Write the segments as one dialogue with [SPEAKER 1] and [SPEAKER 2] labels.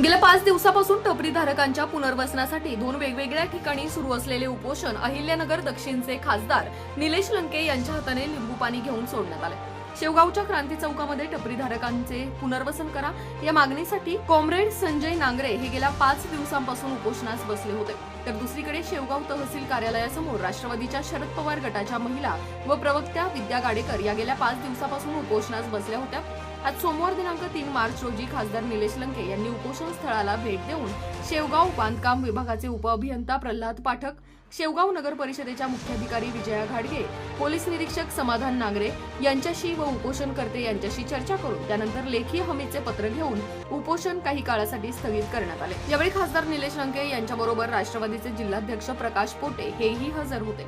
[SPEAKER 1] गेल्या पाच दिवसापासून टपरीधारकांच्या पुनर्वसनासाठी दोन वेगवेगळ्या ठिकाणी सुरू असलेले उपोषण अहिल्यानगर दक्षिणचे खासदार निलेश लंके यांच्या हाताने लिंबू पाणी घेऊन सोडण्यात आले. शेवगावच्या क्रांती चौकामध्ये टपरीधारकांचे पुनर्वसन करा या मागणीसाठी कॉम्रेड संजय नांगरे हे गेल्या पाच दिवसांपासून उपोषणास बसले होते. तर दुसरीकडे शेवगाव तहसील कार्यालयासमोर राष्ट्रवादीच्या शरद पवार गटाच्या महिला व प्रवक्त्या विद्या गाडेकर या गेल्या पाच दिवसापासून उपोषणास बसल्या होत्या. आज सोमवार दिनांक तीन मार्च रोजी खासदार निलेश लंके यांनी उपोषण स्थळाला भेट देऊन शेवगाव बांधकाम विभागाचे उपअभियंता प्रल्हाद पाठक शेवगाव नगर परिषदेच्या मुख्याधिकारी विजया घाडगे पोलीस निरीक्षक समाधान नागरे यांच्याशी व उपोषणकर्ते यांच्याशी चर्चा करून त्यानंतर लेखी हमीचे पत्र घेऊन उपोषण काही काळासाठी स्थगित करण्यात आले. यावेळी खासदार निलेश लंके यांच्याबरोबर राष्ट्रवादीचे जिल्हाध्यक्ष प्रकाश पोटे हेही हजर होते.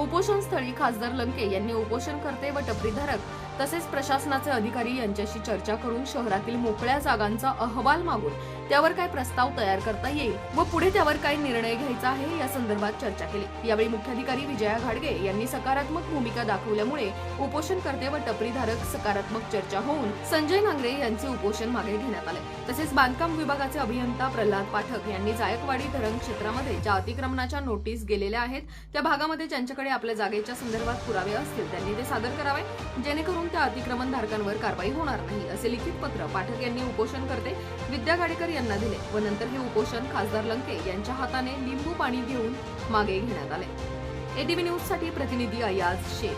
[SPEAKER 1] उपोषण स्थळी खासदार लंके यांनी उपोषणकर्ते व टपरीधारक तसेच प्रशासनाचे अधिकारी यांच्याशी चर्चा करून शहरातील मोकळ्या जागांचा अहवाल मागून त्यावर काय प्रस्ताव तयार करता येईल व पुढे त्यावर काय निर्णय घ्यायचा आहे या संदर्भात चर्चा केली. यावेळी मुख्याधिकारी विजया घाडगे यांनी सकारात्मक भूमिका दाखवल्यामुळे उपोषणकर्ते व टपरीधारक सकारात्मक चर्चा होऊन संजय नांगरे यांचे उपोषण मागे घेण्यात आले. तसेच बांधकाम विभागाचे अभियंता प्रल्हाद पाठक यांनी जायकवाडी धरण क्षेत्रामध्ये ज्या अतिक्रमणाच्या नोटीस गेलेल्या आहेत. त्या भागामध्ये ज्यांच्याकडे आपल्या जागेच्या संदर्भात पुरावे असतील त्यांनी ते सादर करावे. जेणेकरून त्या अतिक्रमण धारकांवर कारवाई होणार नाही असे लिखित पत्र पाठक यांनी उपोषण करते विद्या गाडेकर यांना दिले व नंतर हे उपोषण खासदार लंके यांच्या हाताने लिंबू पाणी घेऊन मागे घेण्यात आले. एटीव्ही न्यूजसाठी प्रतिनिधी अयाज शेख.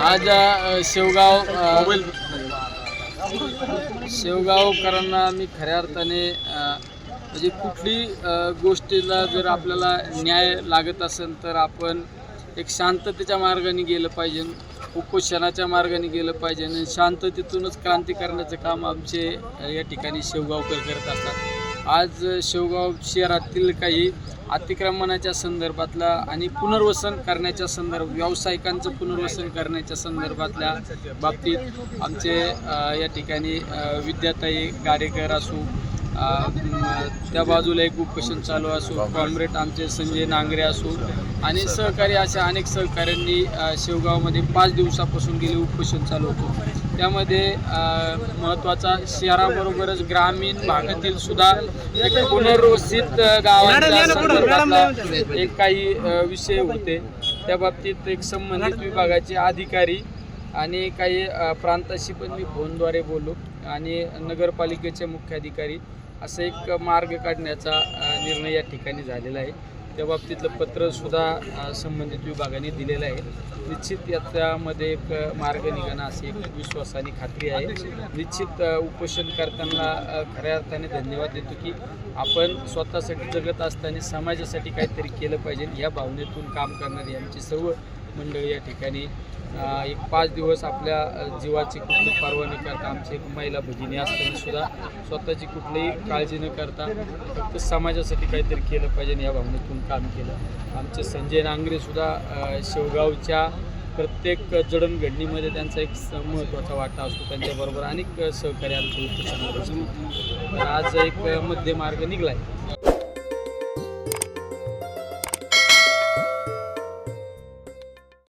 [SPEAKER 2] आज शेवगाव शेवगावकरांना मी खऱ्या अर्थाने म्हणजे कुठली गोष्टीला जर आपल्याला न्याय लागत असेल तर आपण एक शांततेच्या मार्गाने गेलं पाहिजे. उपोषणाच्या मार्गाने गेलं पाहिजे आणि शांततेतूनच क्रांती करण्याचं काम आमचे या ठिकाणी शेवगावकर करत असतात. आज शेवगाव शहरातील काही अतिक्रमणाच्या संदर्भातला आणि पुनर्वसन करण्याच्या संदर्भ व्यावसायिकांचं पुनर्वसन करण्याच्या संदर्भातल्या बाबतीत आमचे या ठिकाणी विद्याताई गाडेकर असू त्या बाजूला एक उपोषण चालू असू कॉम्रेड आमचे संजय नांगरे असू आणि सहकारी अशा अनेक सहकाऱ्यांनी शेवगावमध्ये पाच दिवसापासून गेले उपोषण चालू होतं. त्यामध्ये महत्त्वाचा शहराबरोबरच ग्रामीण भागातील सुद्धा एक पुनर्वसित गावांच्या संदर्भातला एक काही विषय होते. त्या बाबतीत एक संबंधित विभागाचे अधिकारी आणि काही प्रांताशी पण मी फोनद्वारे बोललो. आणि नगरपालिकेचे मुख्याधिकारी असं एक मार्ग काढण्याचा निर्णय या ठिकाणी झालेला आहे. त्या बाबतीतलं पत्रसुद्धा संबंधित विभागाने दिलेलं आहे. निश्चित याच्यामध्ये एक मार्ग निघाणं अशी एक विश्वास आणि खात्री आहे. निश्चित उपोषण करताना खऱ्या अर्थाने धन्यवाद देतो की आपण स्वतःसाठी जगत असताना समाजासाठी काहीतरी केलं पाहिजे. या भावनेतून काम करणारी आमची सर्व मंडळी या ठिकाणी एक पाच दिवस आपल्या जीवाची कुठली पर्वा न करता आमची एक महिला भगिनी असताना सुद्धा स्वतःची कुठलीही काळजी न करता फक्त समाजासाठी काहीतरी केलं पाहिजे या भावनेतून काम केलं. आमचे संजय नांगरेसुद्धा शेवगावच्या प्रत्येक जडणघडणीमध्ये त्यांचा एक स- महत्त्वाचा वाटा असतो. त्यांच्याबरोबर अनेक सहकारी आमचे तर आज एक मध्यमार्ग निघला आहे